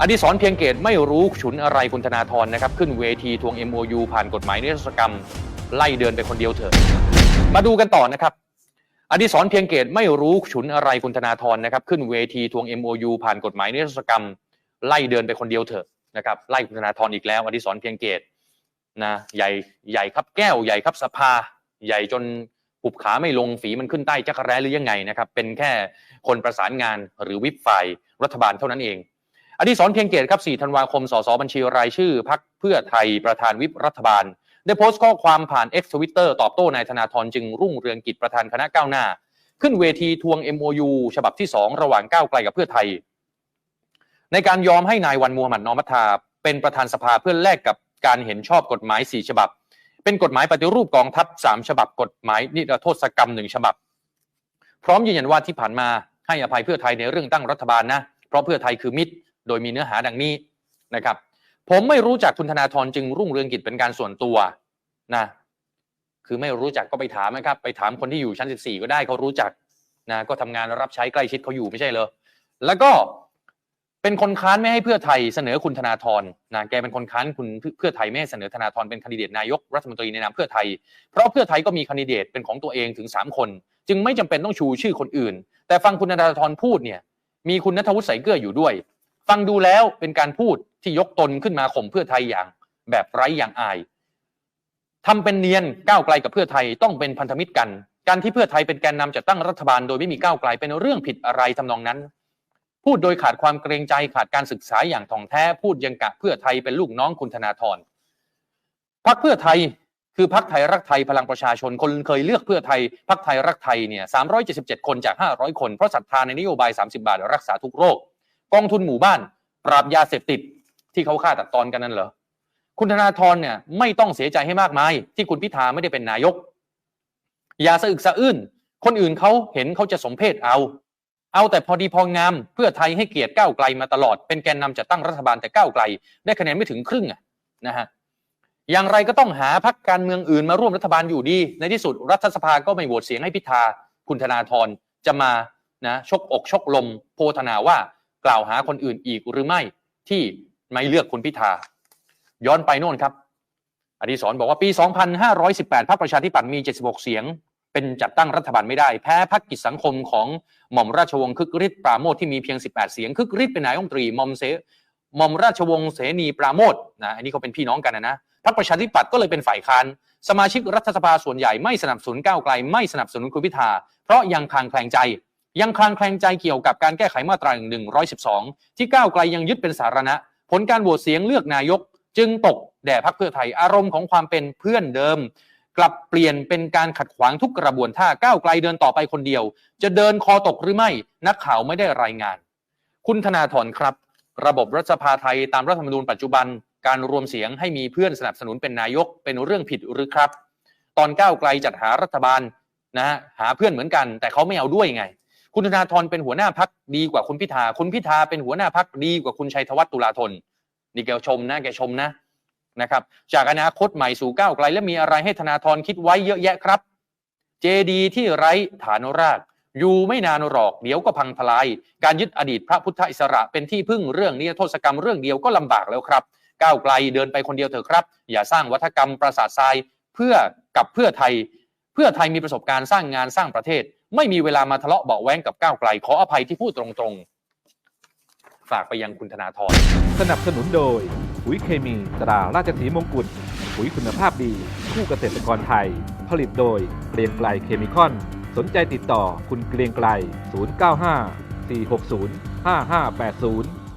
อดิศรเพียงเกตไม่รู้ฉุนอะไรคุณธนาธรนะครับ ขึ้นเวทีทวง MOU ผ่านกฎหมายนิรโทษกรรม ไล่เดินไปคนเดียวเถอะมาดูกันต่อนะครับ อดิศรเพียงเกตไม่รู้ฉุนอะไรคุณธนาธรนะครับ ขึ้นเวทีทวง MOU ผ่านกฎหมายนิรโทษกรรม ไล่เดินไปคนเดียวเถอะนะครับไล่คุณธนาธรอีกแล้ว อดิศรเพียงเกตนะใหญ่ใหญ่ครับแก้วใหญ่ครับสภา ใหญ่จนปุบขาไม่ลงฝีมันขึ้นใต้จักรแร้หรือยังไงนะครับเป็นแค่คนประสานงานหรือวิปฝ่ายรัฐบาลเท่านั้นเอง อดิศรเพียงเกตครับ 4 ธันวาคม สสบัญชีรายชื่อพักเพื่อไทยประธานวิปรัฐบาล ได้โพสต์ข้อความผ่าน X Twitter ตอบโต้นายธนาธรจึงรุ่งเรืองกิจประธานคณะก้าวหน้า ขึ้นเวทีทวง MOU ฉบับที่ 2 ระหว่างก้าวไกลกับเพื่อไทย ในการยอมให้นายวันมูฮัมหมัดนอมัทาเป็นประธานสภาเพื่อแลกกับการเห็นชอบกฎหมาย 4 ฉบับ เป็นกฎหมายปฏิรูปกองทัพ 3 ฉบับ กฎหมายนิรโทษกรรม 1 ฉบับ พร้อมยืนยันว่าที่ผ่านมาให้อภัยเพื่อไทยในเรื่องตั้งรัฐบาลนะ เพราะเพื่อไทยคือมิตร โดยมีเนื้อหาดังนี้นะครับ ผมไม่รู้จักคุณธนาธรจึงรุ่งเรืองกิจเป็นการส่วนตัวนะคือไม่รู้จักก็ไปถามนะครับ ไปถามคนที่อยู่ชั้น 14 ก็ได้เขารู้จักนะก็ทำงานรับใช้ใกล้ชิดเขาอยู่ไม่ใช่เหรอแล้วก็เป็นคนค้านไม่ให้เพื่อไทยเสนอคุณธนาธรนะแกเป็นคนค้านคุณเพื่อไทยไม่ให้เสนอธนาธรเป็นคนดิเดตนายกรัฐมนตรีในนามเพื่อไทย เพราะเพื่อไทยก็มีคนดิเดตเป็นของตัวเองถึง 3 คน จึงไม่จำเป็นต้องชูชื่อคนอื่น แต่ฟังคุณธนาธรพูดเนี่ยมีคุณนัทวุฒิใสเกลืออยู่ด้วย ฟังดูแล้วเป็นการพูดที่ยกตนขึ้นมาข่มเพื่อไทยอย่าง แบบไร้อย่างอายทำเป็นเนียนก้าวไกลกับเพื่อไทยต้องเป็นพันธมิตรกัน การที่เพื่อไทยเป็นแกนนำจัดตั้งรัฐบาลโดยไม่มีก้าวไกลเป็นเรื่องผิดอะไรทำนองนั้น พูดโดยขาดความเกรงใจขาดการศึกษาอย่างถ่องแท้พูดยังกะเพื่อไทยเป็นลูกน้องคุณธนาธรพักเพื่อไทยคือพักไทยรักไทยพลังประชาชนคนเคยเลือกเพื่อไทยพักไทยรักไทยเนี่ย377คนจาก 500 คนเพราะศรัทธาในนโยบาย 30 บาทรักษาทุกโรค กองทุนหมู่บ้าน ปราบยาเสพติดที่เขาฆ่าตัดตอนกันนั่นเหรอคุณธนาธรเนี่ยไม่ต้องเสียใจให้มากมาย ที่คุณพิธาไม่ได้เป็นนายก อย่าสะอึกสะอื้นคนอื่นเขาเห็นเขาจะสมเพศเอา เอาแต่พอดีพองามเพื่อไทยให้เกียรติก้าวไกลมาตลอด เป็นแกนนำจัดตั้งรัฐบาลแต่ก้าวไกล ได้คะแนนไม่ถึงครึ่งนะฮะอย่างไรก็ต้องหาพักการเมืองอื่นมาร่วมรัฐบาลอยู่ดี ในที่สุดรัฐสภาก็ไม่โหวตเสียงให้พิธา คุณธนาธรจะมานะชกอกชกลม โพธนาว่า กล่าวหาคนอื่นอีกหรือไม่ที่ไม่เลือกคุณพิธา ย้อนไปโน่นครับ อดิศรบอกว่าปี 2518พรรคประชาธิปัตย์มี 76 เสียง เป็นจัดตั้งรัฐบาลไม่ได้ แพ้พรรคกิจสังคมของหม่อมราชวงศ์คึกฤทธิ์ปราโมทที่มีเพียง 18 เสียง คึกฤทธิ์เป็นนายกรัฐมนตรีหม่อมเสหม่อมราชวงศ์เสนีปราโมทนะอันนี้เขาเป็นพี่น้องกันนะนะพรรคประชาธิปัตย์ก็เลยเป็นฝ่ายค้านสมาชิกรัฐสภาส่วนใหญ่ไม่สนับสนุนก้าวไกล ไม่สนับสนุนคุณพิธา เพราะยังคลางแคลงใจ ยังคลางแคลงใจเกี่ยวกับการแก้ไขมาตรา 112 ที่ก้าวไกลยังยึดเป็นสาระผลการโหวตเสียงเลือกนายก จึงตกแด่พรรคเพื่อไทยอารมณ์ของความเป็นเพื่อนเดิม กลับเปลี่ยนเป็นการขัดขวางทุกกระบวนท่าก้าวไกลเดินต่อไปคนเดียว จะเดินคอตกหรือไม่นักข่าวไม่ได้รายงาน คุณธนาธรครับ ระบบรัฐสภาไทยตามรัฐธรรมนูญปัจจุบัน การรวมเสียงให้มีเพื่อนสนับสนุนเป็นนายกเป็นเรื่องผิดหรือครับ ตอนก้าวไกลจัดหารัฐบาลนะฮะหาเพื่อนเหมือนกัน แต่เขาไม่เอาด้วยไง คุณธนาธรเป็นหัวหน้าพักดีกว่าคุณพิธา คุณพิธาเป็นหัวหน้าพักดีกว่าคุณชัยธวัฒน์ตุลาธนนี่แกชมนะแกชมนะนะครับ จากอนาคตใหม่สู่ก้าวไกลและมีอะไรให้ธนาธรคิดไว้เยอะแยะครับ เจดีที่ไร้ฐานราก อยู่ไม่นานหรอกเดี๋ยวก็พังทลาย การยึดอดีตพระพุทธอิสระเป็นที่พึ่งเรื่องนี้โทษกรรมเรื่องเดียวก็ลำบากแล้วครับ ก้าวไกลเดินไปคนเดียวเถอะครับ อย่าสร้างวัฒกรรมประสาททรายเพื่อกับเพื่อไทย เพื่อไทยมีประสบการณ์สร้างงานสร้างประเทศ ไม่มีเวลามาทะเลาะเบาแว้งกับก้าวไกล ขออภัยที่พูดตรงๆ ฝากไปยังคุณธนาธรสนับสนุนโดยปุ๋ยเคมีตราราชสีมงกุฎปุ๋ยคุณภาพดี คู่เกษตรกรไทย ผลิตโดยเกรียงไกลเคมีคอน สนใจติดต่อคุณเกรียงไกล 095 460 5580